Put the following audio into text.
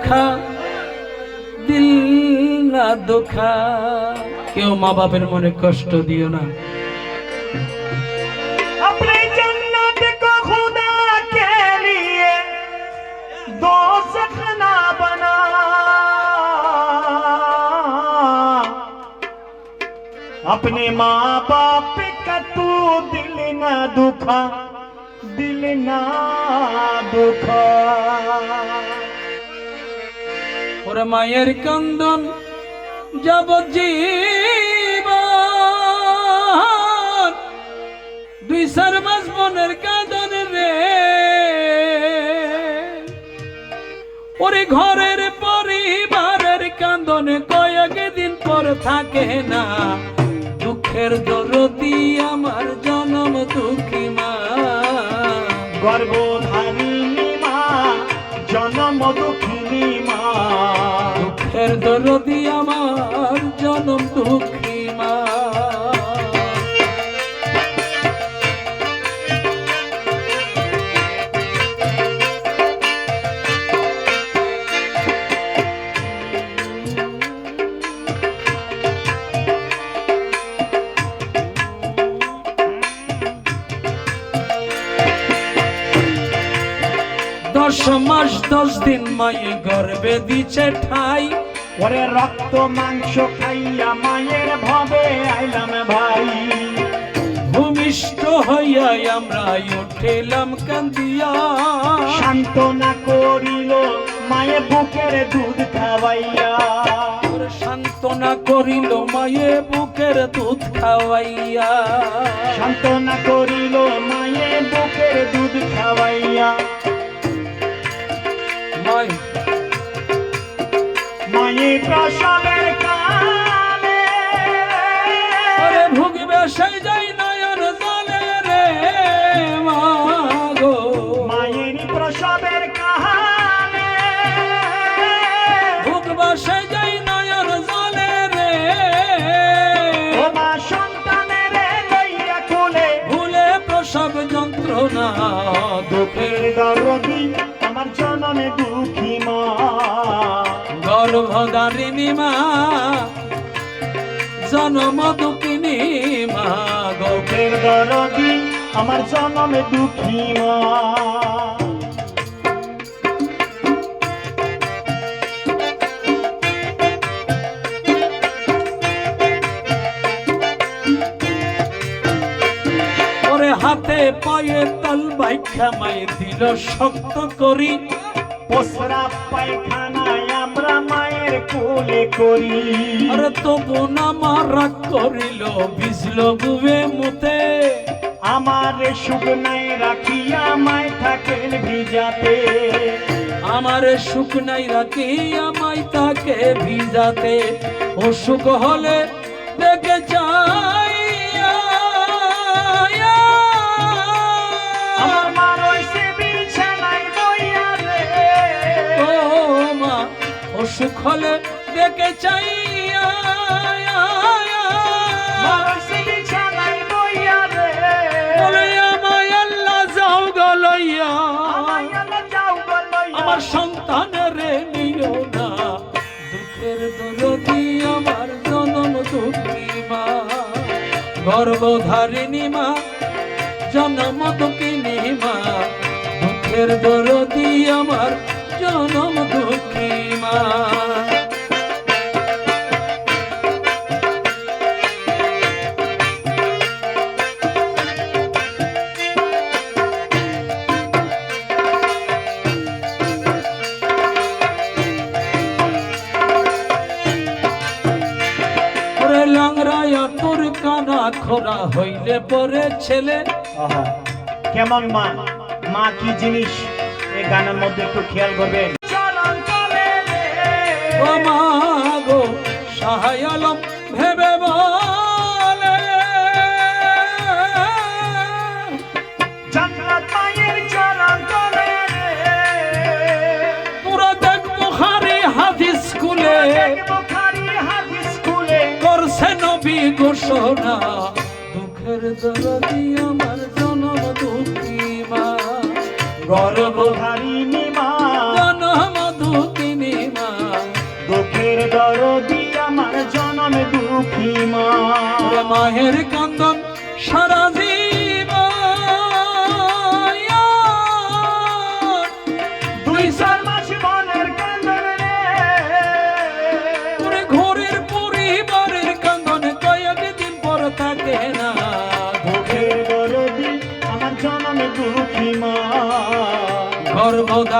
দুঃখা দিল না দুঃখা কেউ মা বাপের মনে কষ্ট দিও না अपने जन्नत को खुदा के लिए दो ना बना अपने माँ बाप का तू दिल ना दुखा दिल ना दुखा ওরে মায়ের কান্দন যাব জীবন। দুই সার মাস মনের কাঁদন রে। ওর ঘরের পরিবারের কান্দন কয়েক দিন পর থাকে না। দশ মাস দশ দিন মায়ে গর্বে দিছে ঠাই। ওরে রক্ত মাংস খাইয়া মায়ের ভবে আইলাম ভাই। ভূমিষ্ঠ হইয়া আমরা উঠিলাম কান্দিয়া। সান্ত্বনা করিল মায়ে বুকের দুধ খাওয়াইয়া। সান্ত্বনা করিল মায়ে বুকের দুধ খাওয়াইয়া। সান্ত্বনা করিল মায়ে বুকের দুধ প্রসবের কালে। ওরে ভুগবে সেই যাই নয়ন জলে রে মাগো মায়ের প্রসবের কালে। ভুগবে সেই যাই নয়ন জলে রে। ও মা সন্তানের লইয়া কোলে ভুলে প্রসব যন্ত্রণা দুঃখের দুঃখের দরদি গর্ভধারিণী মা জনম দুঃখিনী মা গো। দুঃখের দরদি আমার জনমে দুঃখী মা। হাতে পায়ে তাল বাইখা মাই দিল শক্ত করি। পোসরা পায়খানায় কোলে করি। আরে তবু না মারা করিল বিজল গুবে মুতে। আমার নাই রাখিয়া মাই থাকেন ভিজাতে। আমার সুখ নাই রাখিয়া মাই থাকে ভিজাতে। অসুখ হলে আমার সন্তানের নিও না। দুঃখের দরদি আমার জনম দুঃখী মা গর্ভধারিণী মা জনম দুঃখিনী মা। দুঃখের দরদি আমার জনম দুঃখী মা। লাংরায়া তোর হইলে পরে ছেলে। কেমন মা? মা কি জিনিস? এই গানের মধ্যে একটু খেয়াল করবেন। সাহায় আলম ভেবে বলে। হাদিস স্কুলে। করছে নবী ঘোষণা। দুঃখের দরদি আমার গর্বহারিণী মা। জনম দুঃখিনী মা। দুঃখের দরদি আমার জনম দুঃখী মা। মাহের কান